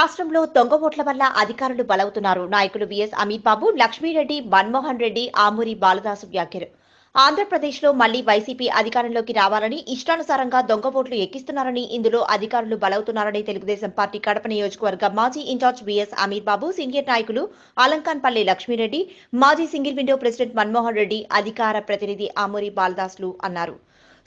రాష్ట్రంలో దొంగ ఓట్ల వల్ల అధికారులు బలవుతున్నారు. నాయకులు బిఎస్ అమిత్ బాబు లక్ష్మీరెడ్డి మన్మోహన్ రెడ్డి ఆమూరి బాలదాసు వ్యాఖ్యలు. ఆంధ్రప్రదేశ్లో మళ్ళీ వైసీపీ అధికారంలోకి రావాలని ఇష్టానుసారంగా దొంగ ఓట్లు ఎక్కిస్తున్నారని ఇందులో అధికారులు బలవుతున్నారని తెలుగుదేశం పార్టీ కడప నియోజకవర్గ మాజీ incharge BS Amit Babu senior నాయకులు అలంకాన్పల్లి లక్ష్మీరెడ్డి మాజీ single window president Manmohan Reddy అధికార ప్రతినిధి ఆమూరి బాలదాసులు అన్నారు.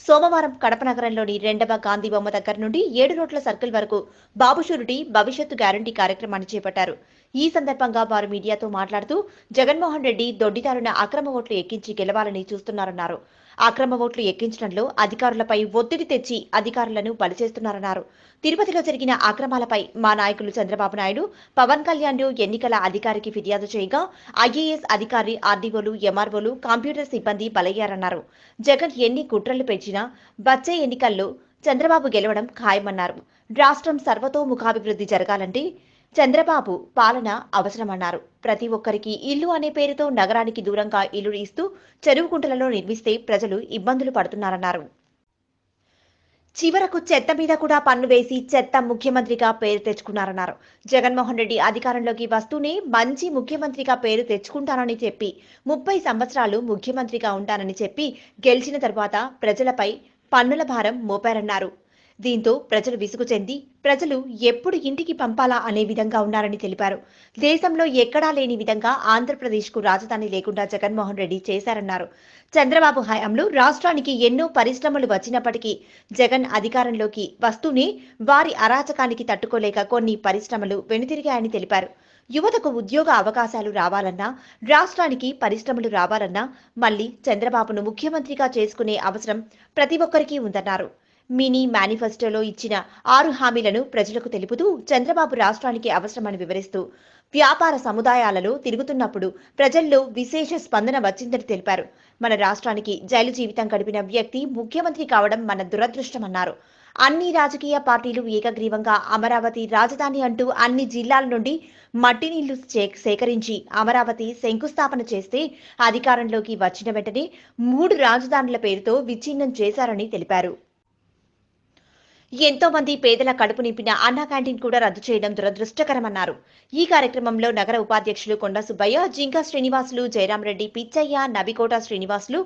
సోమవారం కడప నగరంలోని రెండవ గాంధీ బొమ్మ దగ్గర నుండి ఏడు రోడ్ల సర్కిల్ వరకు బాబుషూరిటీ భవిష్యత్తు గ్యారంటీ కార్యక్రమాన్ని చేపట్టారు. ఈ సందర్భంగా వారు మీడియాతో మాట్లాడుతూ జగన్మోహన్ రెడ్డి దొడ్డిదారున అక్రమ ఓట్లు ఎక్కించి గెలవాలని చూస్తున్నారన్నారు. అక్రమ ఓట్లు ఎక్కించడంలో అధికారులపై ఒత్తిడి తెచ్చి అధికారులను బలిచేస్తున్నారన్నారు. తిరుపతిలో జరిగిన అక్రమాలపై మా నాయకులు చంద్రబాబు నాయుడు పవన్ కళ్యాణ్ ఎన్నికల అధికారికి ఫిర్యాదు చేయగా ఐఏఎస్ అధికారి ఆర్డీఓలు ఎంఆర్ఓలు కంప్యూటర్ సిబ్బంది బలయ్యారన్నారు. జగన్ ఎన్ని కుట్రలు పెంచినా వచ్చే ఎన్నికల్లో చంద్రబాబు గెలవడం ఖాయమన్నారు. రాష్ట్రం సర్వతోముఖాభివృద్ధి జరగాలంటే చంద్రబాబు పాలన అవసరమన్నారు. ప్రతి ఒక్కరికి ఇల్లు అనే పేరుతో నగరానికి దూరంగా ఇల్లు ఇస్తూ చెరువు గుంటలలో నిర్మిస్తే ప్రజలు ఇబ్బందులు పడుతున్నారన్నారు. చివరకు చెత్త మీద కూడా పన్ను వేసి చెత్త ముఖ్యమంత్రిగా పేరు తెచ్చుకున్నారన్నారు. జగన్మోహన్ రెడ్డి అధికారంలోకి వస్తూనే మంచి ముఖ్యమంత్రిగా పేరు తెచ్చుకుంటానని చెప్పి ముప్పై సంవత్సరాలు ముఖ్యమంత్రిగా ఉంటానని చెప్పి గెలిచిన తర్వాత ప్రజలపై పన్నుల భారం మోపారన్నారు. దీంతో ప్రజలు విసుగు చెంది ప్రజలు ఎప్పుడు ఇంటికి పంపాలా అనే విధంగా ఉన్నారని తెలిపారు. దేశంలో ఎక్కడా లేని విధంగా ఆంధ్రప్రదేశ్కు రాజధాని లేకుండా జగన్మోహన్ రెడ్డి చేశారన్నారు. చంద్రబాబు హయాంలో రాష్ట్రానికి ఎన్నో పరిశ్రమలు వచ్చినప్పటికీ జగన్ అధికారంలోకి వస్తూనే వారి అరాచకానికి తట్టుకోలేక కొన్ని పరిశ్రమలు వెనుతిరిగాయని తెలిపారు. యువతకు ఉద్యోగ అవకాశాలు రావాలన్నా రాష్ట్రానికి పరిశ్రమలు రావాలన్నా మళ్ళీ చంద్రబాబును ముఖ్యమంత్రిగా చేసుకునే అవసరం ప్రతి ఒక్కరికి ఉందన్నారు. మినీ మేనిఫెస్టోలో ఇచ్చిన ఆరు హామీలను ప్రజలకు తెలుపుతూ చంద్రబాబు రాష్ట్రానికి అవసరమని వివరిస్తూ వ్యాపార సముదాయాలలో తిరుగుతున్నప్పుడు ప్రజల్లో విశేష స్పందన వచ్చిందని తెలిపారు. మన రాష్ట్రానికి జైలు జీవితం గడిపిన వ్యక్తి ముఖ్యమంత్రి కావడం మన దురదృష్టమన్నారు. అన్ని రాజకీయ పార్టీలు ఏకగ్రీవంగా అమరావతి రాజధాని అంటూ అన్ని జిల్లాల నుండి మట్టి నీళ్ళు సేకరించి అమరావతి శంకుస్థాపన చేస్తే అధికారంలోకి వచ్చిన వెంటనే మూడు రాజధానుల పేరుతో విచ్ఛిన్నం చేశారని తెలిపారు. ఎంతో మంది పేదల కడుపు నింపిన అన్న క్యాంటీన్ కూడా రద్దు చేయడం దురదృష్టకరమన్నారు. ఈ కార్యక్రమంలో నగర ఉపాధ్యక్షులు కొండ సుబ్బయ్య జింకా శ్రీనివాసులు జయరామరెడ్డి పిచ్చయ్య నబికోట శ్రీనివాసులు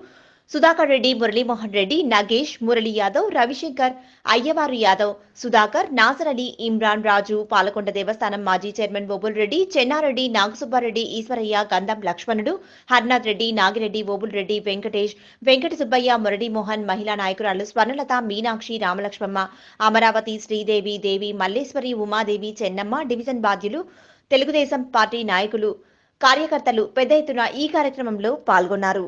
సుధాకర్ రెడ్డి మురళీమోహన్ రెడ్డి నగేష్ మురళీ యాదవ్ రవిశంకర్ అయ్యవారు యాదవ్ సుధాకర్ నాసర్ అలీ ఇమ్రాన్ రాజు పాలకొండ దేవస్థానం మాజీ చైర్మన్ బొబుల్ రెడ్డి చెన్నారెడ్డి నాగసుబ్బారెడ్డి ఈశ్వరయ్య గంధం లక్ష్మణుడు హర్నాథ్ రెడ్డి నాగిరెడ్డి బోబుల్ రెడ్డి వెంకటేష్ వెంకట సుబ్బయ్య మురళీమోహన్ మహిళా నాయకురాలు స్వర్ణలత మీనాక్షి రామలక్ష్మమ్మ అమరావతి శ్రీదేవి దేవి మల్లేశ్వరి ఉమాదేవి చెన్నమ్మ డివిజన్ బాధ్యులు తెలుగుదేశం పార్టీ నాయకులు కార్యకర్తలు పెద్ద ఎత్తున ఈ కార్యక్రమంలో పాల్గొన్నారు.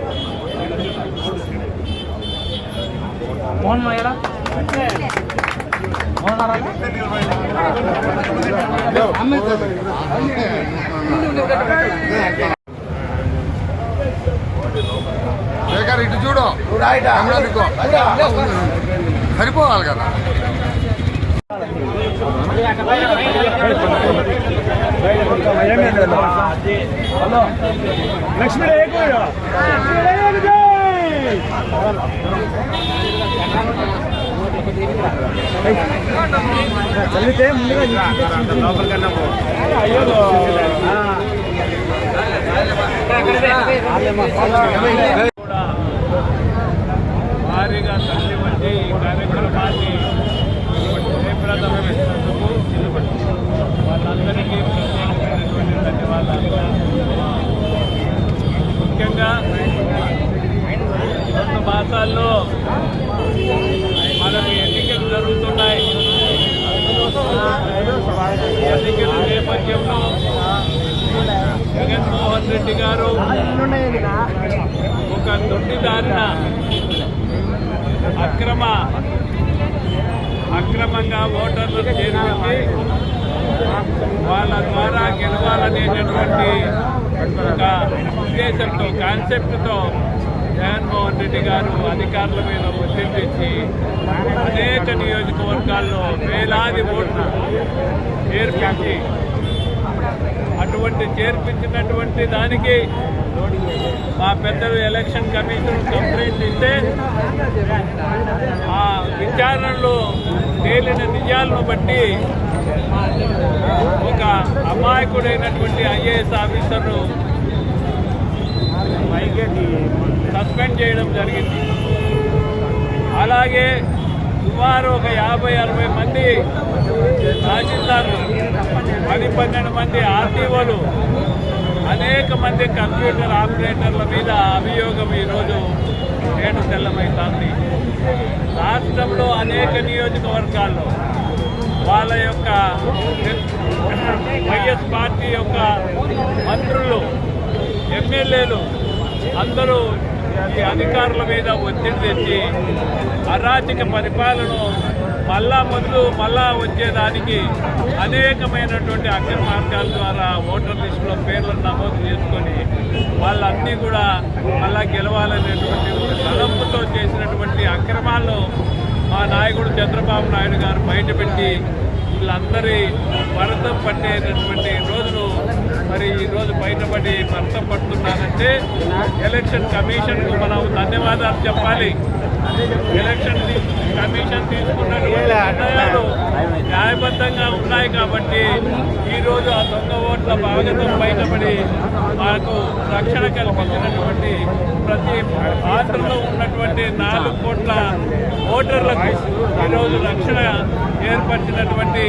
ఆండే వచ్చేసి మోహన్ మాయడా మోహన్ శేఖర్ ఇటు చూడు కెమెరా దిక్కో. సరిపోవాలి కదా లక్ష్మీ చల్లితే ముందుగా లోపలికన్నా అయ్యో. భారీగా తల్లి వంటి ఈ కార్యక్రమాన్ని జయప్రదమైనందుకు వాళ్ళందరికీ ప్రత్యేకమైనటువంటి ధన్యవాదాలు ముఖ్యంగా రెండు మాసాల్లో మనకు ఎన్నికలు జరుగుతున్నాయి ఎన్నికల నేపథ్యంలో జగన్మోహన్ రెడ్డి గారు ఒక దొడ్డిదారిన అక్రమ అక్రమంగా ఓటర్లు చేర్పించి వాళ్ళ ద్వారా గెలవాలనేటటువంటి ఒక ఉద్దేశంతో కాన్సెప్ట్తో జగన్మోహన్ రెడ్డి గారు అధికారుల మీద ఒత్తిడి అనేక నియోజకవర్గాల్లో వేలాది ఓట్లు ఏర్పించి అటువంటి చేర్పించినటువంటి దానికి మా పెద్దలు ఎలక్షన్ కమిషన్ కంప్లైంట్ ఇస్తే ఆ విచారణలో తేలిన నిజాలను బట్టి ఒక అమాయకుడైనటువంటి ఐఏఎస్ ఆఫీసర్ను సస్పెండ్ చేయడం జరిగింది. అలాగే సుమారు ఒక యాభై అరవై మంది తహసీల్దార్లు పది పన్నెండు మంది ఆర్టీఓలు అనేక మంది కంప్యూటర్ ఆపరేటర్ల మీద అభియోగం ఈరోజు నేడు తెల్లమైతుంది రాష్ట్రంలో అనేక నియోజకవర్గాల్లో వాళ్ళ యొక్క వైఎస్ పార్టీ యొక్క మంత్రులు ఎమ్మెల్యేలు అందరూ అధికారుల మీద ఒత్తిడి తెచ్చి అరాచక పరిపాలన మళ్ళా మొదలు మళ్ళా వచ్చేదానికి అనేకమైనటువంటి అక్రమ మార్గాల ద్వారా ఓటర్ లిస్టులో పేర్లను నమోదు చేసుకొని వాళ్ళన్నీ కూడా మళ్ళా గెలవాలనేటువంటి ఒక తలంపుతో చేసినటువంటి అక్రమాలను మా నాయకుడు చంద్రబాబు నాయుడు గారు బయటపెట్టి వీళ్ళందరి భరతం పట్టేటటువంటి మరి ఈ రోజు బయటపడి భరతం పడుతున్నారంటే ఎలక్షన్ కమిషన్కు మనం ధన్యవాదాలు చెప్పాలి. ఎలక్షన్ కమిషన్ తీసుకున్నటువంటి నిర్ణయాలు న్యాయబద్ధంగా ఉన్నాయి కాబట్టి ఈరోజు ఆ దొంగ ఓట్ల భాగతం బయటపడి మాకు రక్షణ కల్పించినటువంటి ప్రతి ఆంధ్రలో ఉన్నటువంటి నాలుగు కోట్ల ఓటర్లకు ఈరోజు రక్షణ ఏర్పరిచినటువంటి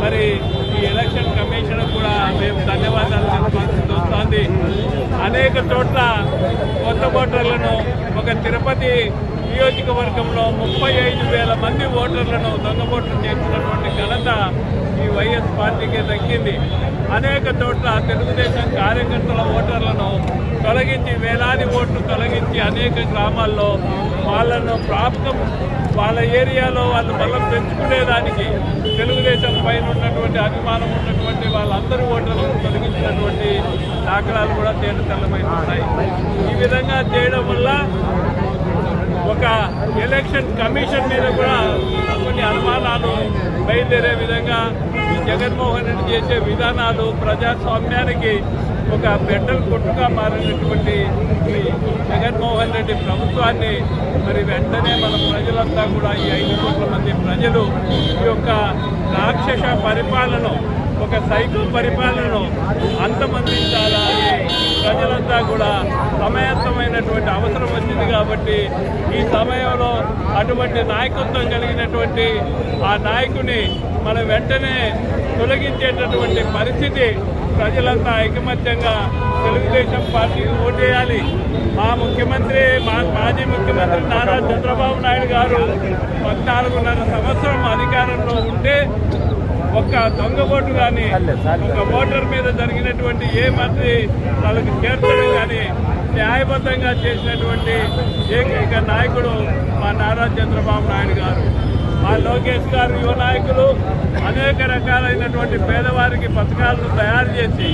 మరి ఈ ఎలక్షన్ కమిషన్ మేము ధన్యవాదాలు తెలపాల్సి వస్తుంది. అనేక చోట్ల కొత్త ఓటర్లను ఒక తిరుపతి నియోజకవర్గంలో ముప్పై ఐదు వేల మంది ఓటర్లను దొంగబోట్లు చేసినటువంటి ఘనత వైఎస్ పార్టీకి దక్కింది. అనేక చోట్ల తెలుగుదేశం కార్యకర్తల ఓటర్లను తొలగించి వేలాది ఓట్లు తొలగించి అనేక గ్రామాల్లో వాళ్ళను ప్రాప్తం వాళ్ళ ఏరియాలో వాళ్ళు బలం పెంచుకునేదానికి తెలుగుదేశం పైన ఉన్నటువంటి అభిమానం ఉన్నటువంటి వాళ్ళందరూ ఓటర్లను తొలగించినటువంటి దాఖలాలు కూడా తేట తెల్లమైన ఉన్నాయి ఈ విధంగా చేయడం వల్ల ఒక ఎలక్షన్ కమిషన్ మీద కూడా కొన్ని అనుమానాలు బయలుదేరే విధంగా ఈ జగన్మోహన్ రెడ్డి చేసే విధానాలు ప్రజాస్వామ్యానికి ఒక బెడ్డలు కొట్టుగా మారినటువంటి ఈ జగన్మోహన్ రెడ్డి ప్రభుత్వాన్ని మరి వెంటనే మన ప్రజలంతా కూడా ఈ ఐదు కోట్ల మంది ప్రజలు ఈ యొక్క రాక్షస పరిపాలన ఒక సైకిల్ పరిపాలనను అంతమందించాలని ప్రజలంతా కూడా సమయత్తమైనటువంటి అవసరం వచ్చింది కాబట్టి ఈ సమయంలో అటువంటి నాయకత్వం కలిగినటువంటి ఆ నాయకుని మనం వెంటనే తొలగించేటటువంటి పరిస్థితి ప్రజలంతా ఐకమత్యంగా తెలుగుదేశం పార్టీకి ఓటేయాలి. మా ముఖ్యమంత్రి మా మాజీ ముఖ్యమంత్రి నారా చంద్రబాబు నాయుడు గారు పద్నాలుగున్నర సంవత్సరం అధికారంలో ఉంటే ఒక్క దొంగ ఓటు కానీ ఒక ఓటర్ మీద జరిగినటువంటి ఏ మంత్రి వాళ్ళకి చేర్చడం కానీ న్యాయబద్ధంగా చేసినటువంటి ఏకైక నాయకుడు మా నారా చంద్రబాబు నాయుడు గారు. మా లోకేష్ గారు యువ నాయకులు అనేక రకాలైనటువంటి పేదవారికి పథకాలను తయారు చేసి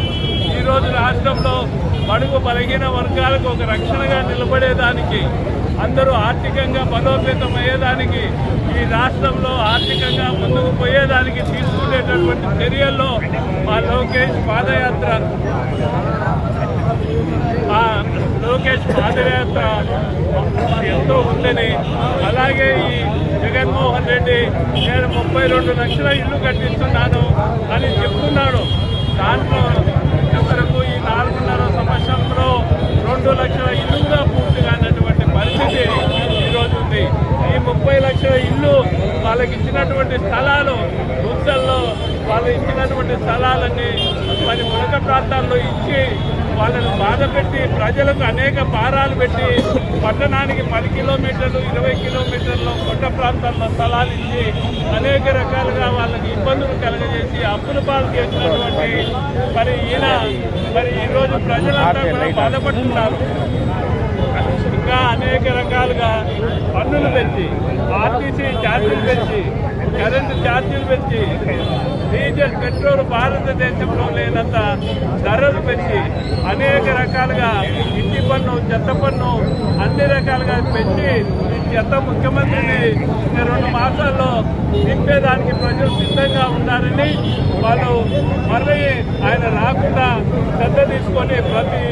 ఈరోజు రాష్ట్రంలో బడుగు బలహీన వర్గాలకు ఒక రక్షణగా నిలబడేదానికి అందరూ ఆర్థికంగా బలోపేతం అయ్యేదానికి ఈ రాష్ట్రంలో ఆర్థికంగా ముందుకు పోయేదానికి తీసుకునేటటువంటి చర్యల్లో మా లోకేష్ పాదయాత్ర. లోకేష్ పాదయాత్ర ఎంతో ఉందని అలాగే ఈ జగన్మోహన్ రెడ్డి నేను ముప్పై రెండు లక్షల ఇల్లు కట్టిస్తున్నాను అని చెప్తున్నాడు. దాంట్లో ఇంతవరకు ఈ నాలుగున్నర సంవత్సరంలో రెండు లక్షల ఇల్లుగా పూర్తి కానటువంటి పరిస్థితి ఈరోజు ఉంది ఈ ముప్పై లక్షల ఇల్లు వాళ్ళకి ఇచ్చినటువంటి స్థలాలు గుంతల్లో వాళ్ళు ఇచ్చినటువంటి స్థలాలన్నీ మరి మునక ప్రాంతాల్లో ఇచ్చి వాళ్ళను బాధ పెట్టి ప్రజలకు అనేక భారాలు పెట్టి పట్టణానికి పది కిలోమీటర్లు ఇరవై కిలోమీటర్లు కొండ ప్రాంతాల్లో స్థలాలు ఇచ్చి అనేక రకాలుగా వాళ్ళకి ఇబ్బందులు కలగజేసి అప్పుల పాలు చేసినటువంటి మరి ఈయన మరి ఈరోజు ప్రజలంతా కూడా బాధపడుతున్నారు. ఇంకా అనేక రకాలుగా పన్నులు పెంచి ఆర్టీసీ ఛార్జీలు పెంచి కరెంటు ఛార్జీలు పెంచి డీజిల్ పెట్రోల్ భారతదేశంలో లేనంత ధరలు పెంచి అనేక రకాలుగా ఇంటి పన్ను చెత్త పన్ను అన్ని రకాలుగా పెంచి ఈ చెత్త ముఖ్యమంత్రిని రెండు మాసాల్లో దింపేదానికి ప్రజలు సిద్ధంగా ఉన్నారని వాళ్ళు మళ్ళీ ఆయన రాకుండా శ్రద్ధ తీసుకొని ప్రతి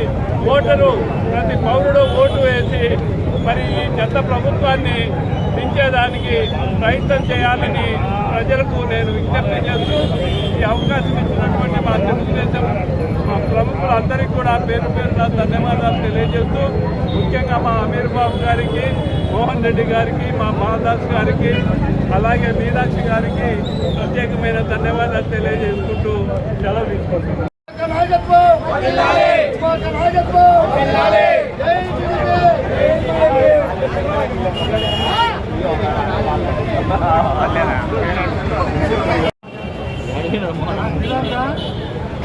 ఓటరు ప్రతి పౌరుడు ఓటు వేసి మరి ఈ చెత్త ప్రభుత్వాన్ని దించేదానికి ప్రయత్నం చేయాలని ప్రజలకు నేను విజ్ఞప్తి చేస్తూ ఈ అవకాశం ఇచ్చినటువంటి మా తెలుగుదేశం మా ప్రముఖులందరికీ కూడా పేరు పేరున ధన్యవాదాలు తెలియజేస్తూ ముఖ్యంగా మా అమీర్ బాబు గారికి మోహన్ రెడ్డి గారికి మా బాలదాస్ గారికి అలాగే మీనాక్షి గారికి ప్రత్యేకమైన ధన్యవాదాలు తెలియజేసుకుంటూ సెలవు తీసుకుంటున్నాను. 啊，好的，好的。